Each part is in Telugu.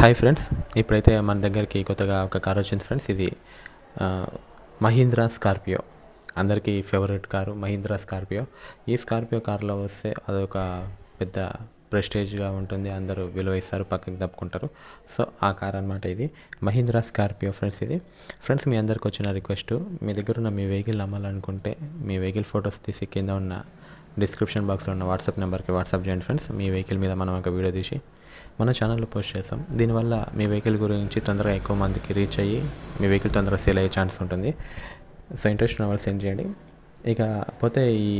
హాయ్ ఫ్రెండ్స్ ఇప్పుడైతే మన దగ్గరికి కొత్తగా ఒక కార్ వచ్చింది ఫ్రెండ్స్ ఇది మహీంద్రా స్కార్పియో అందరికీ ఫేవరెట్ కారు మహీంద్రా స్కార్పియో ఈ స్కార్పియో కార్లో వస్తే అదొక పెద్ద ప్రెస్టేజ్గా ఉంటుంది. అందరూ విలువ ఇస్తారు పక్కకి తప్పుకుంటారు సో ఆ కార్ అనమాట ఇది. మహీంద్రా స్కార్పియో ఫ్రెండ్స్ ఇది. ఫ్రెండ్స్ మీ అందరికి వచ్చిన రిక్వెస్ట్ మీ దగ్గర ఉన్న మీ వెహికల్ అమ్మాలనుకుంటే మీ వెహికల్ ఫొటోస్ తీసి కింద ఉన్న డిస్క్రిప్షన్ బాక్స్లో ఉన్న వాట్సాప్ నెంబర్కి వాట్సాప్ చేయండి ఫ్రెండ్స్. మీ వెహికల్ మీద మనం ఒక వీడియో తీసి మన ఛానల్లో పోస్ట్ చేస్తాం. దీనివల్ల మీ వెహికల్ గురించి తొందరగా ఎక్కువ మందికి రీచ్ అయ్యి మీ వెహికల్ తొందరగా సేల్ అయ్యే ఛాన్స్ ఉంటుంది. సో ఇంట్రెస్ట్ ఉన్న వాళ్ళు సెండ్ చేయండి. ఇక పోతే ఈ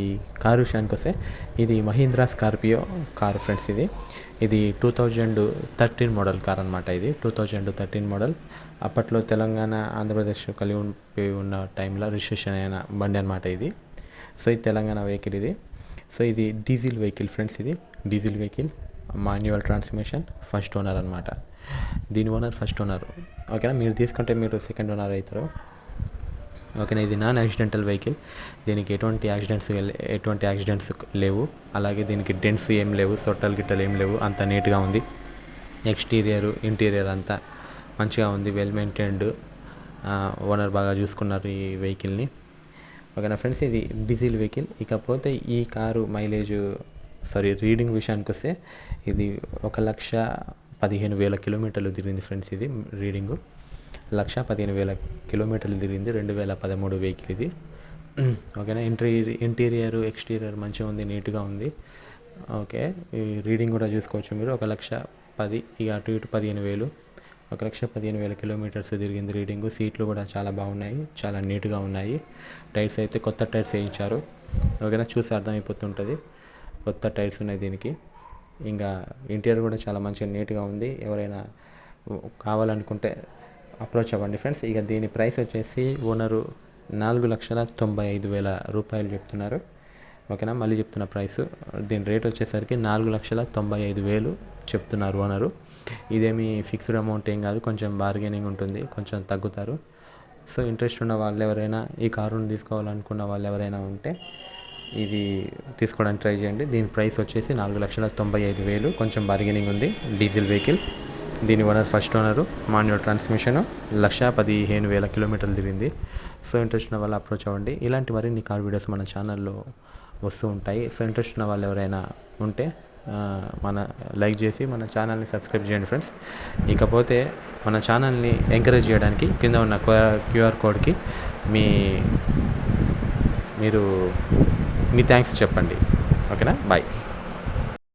కారు విషయానికి వస్తే ఇది మహీంద్రా స్కార్పియో కారు ఫ్రెండ్స్ ఇది. ఇది two thousand thirteen model car అనమాట ఇది. Two thousand thirteen model. అప్పట్లో తెలంగాణ ఆంధ్రప్రదేశ్ కలిగి ఉన్న టైంలో రిజిస్ట్రేషన్ అయిన బండి అనమాట ఇది. సో ఇది తెలంగాణ వెహికల్ ఇది. సో ఇది డీజిల్ వెహికల్ ఫ్రెండ్స్ ఇది. Diesel vehicle manual transmission first owner అనమాట దీని ఓనర్ ఫస్ట్ ఓనర్. ఓకేనా? మీరు తీసుకుంటే మీరు సెకండ్ ఓనర్ అవుతారు. ఓకేనా? ఇది నాన్ యాక్సిడెంటల్ వెహికల్. దీనికి ఎటువంటి యాక్సిడెంట్స్ ఎటువంటి యాక్సిడెంట్స్ లేవు. అలాగే దీనికి డెంట్స్ ఏం లేవు సొట్టలు గిట్టలు ఏం లేవు. అంత నీట్గా ఉంది. ఎక్స్టీరియర్ ఇంటీరియర్ అంతా మంచిగా ఉంది. వెల్ మెయింటైన్డ్ ఓనర్ బాగా చూసుకున్నారు ఈ వెహికల్ని. ఓకేనా ఫ్రెండ్స్ ఇది డీజిల్ వెహికల్. ఇకపోతే ఈ కారు మైలేజ్ సారీ రీడింగ్ విషయానికి వస్తే ఇది ఒక లక్ష పదిహేను వేల కిలోమీటర్లు తిరిగింది ఫ్రెండ్స్ ఇది రీడింగు. లక్ష పదిహేను వేల కిలోమీటర్లు తిరిగింది రెండు వేల పదమూడు వెహికల్ ఇది. ఓకేనా ఇంటీరియర్ ఇంటీరియర్ ఎక్స్టీరియర్ మంచిగా ఉంది నీట్గా ఉంది. ఓకే ఈ రీడింగ్ కూడా చూసుకోవచ్చు మీరు. ఒక లక్ష పది ఇక అటు ఇటు పదిహేను వేలు. ఒక లక్ష పదిహేను వేల కిలోమీటర్స్ తిరిగింది రీడింగ్. సీట్లు కూడా చాలా బాగున్నాయి చాలా నీట్గా ఉన్నాయి. టైర్స్ అయితే కొత్త టైర్స్ వేయించారు. ఓకేనా? చూసి అర్థమైపోతుంటుంది. కొత్త టైర్స్ ఉన్నాయి దీనికి. ఇంకా ఇంటీరియర్ కూడా చాలా మంచిగా నీట్గా ఉంది. ఎవరైనా కావాలనుకుంటే అప్రోచ్ అవ్వండి ఫ్రెండ్స్. ఇక దీని ప్రైస్ వచ్చేసి ఓనరు నాలుగు లక్షల తొంభై ఐదు వేల రూపాయలు చెప్తున్నారు. ఓకేనా? మళ్ళీ చెప్తున్న ప్రైస్. దీని రేట్ వచ్చేసరికి నాలుగు లక్షల తొంభై ఐదు వేలు చెప్తున్నారు ఓనరు. ఇదేమి ఫిక్స్డ్ అమౌంట్ ఏం కాదు కొంచెం బార్గెనింగ్ ఉంటుంది కొంచెం తగ్గుతారు. సో ఇంట్రెస్ట్ ఉన్న వాళ్ళు ఎవరైనా ఈ కారును తీసుకోవాలనుకున్న వాళ్ళు ఎవరైనా ఉంటే ఇది తీసుకోవడానికి ట్రై చేయండి. దీని ప్రైస్ వచ్చేసి నాలుగు లక్షల తొంభై ఐదు వేలు. కొంచెం బార్గెనింగ్ ఉంది. Diesel vehicle. దీని owner first owner manual transmission. Lakh పదిహేను వేల కిలోమీటర్లు తిరిగింది. సో ఇంట్రెస్ట్ ఉన్న వాళ్ళు అప్రోచ్ అవ్వండి. ఇలాంటి మరిన్ని కార్ వీడియోస్ మన ఛానల్లో వస్తూ ఉంటాయి. సో ఇంట్రెస్ట్ ఉన్న వాళ్ళు ఎవరైనా ఉంటే మన లైక్ చేసి మన ఛానల్ని సబ్స్క్రైబ్ చేయండి ఫ్రెండ్స్. ఇకపోతే మన ఛానల్ని ఎంకరేజ్ చేయడానికి కింద ఉన్న క్యూఆర్ కోడ్కి మీ మీరు మీ థ్యాంక్స్ చెప్పండి. ఓకేనా? బాయ్.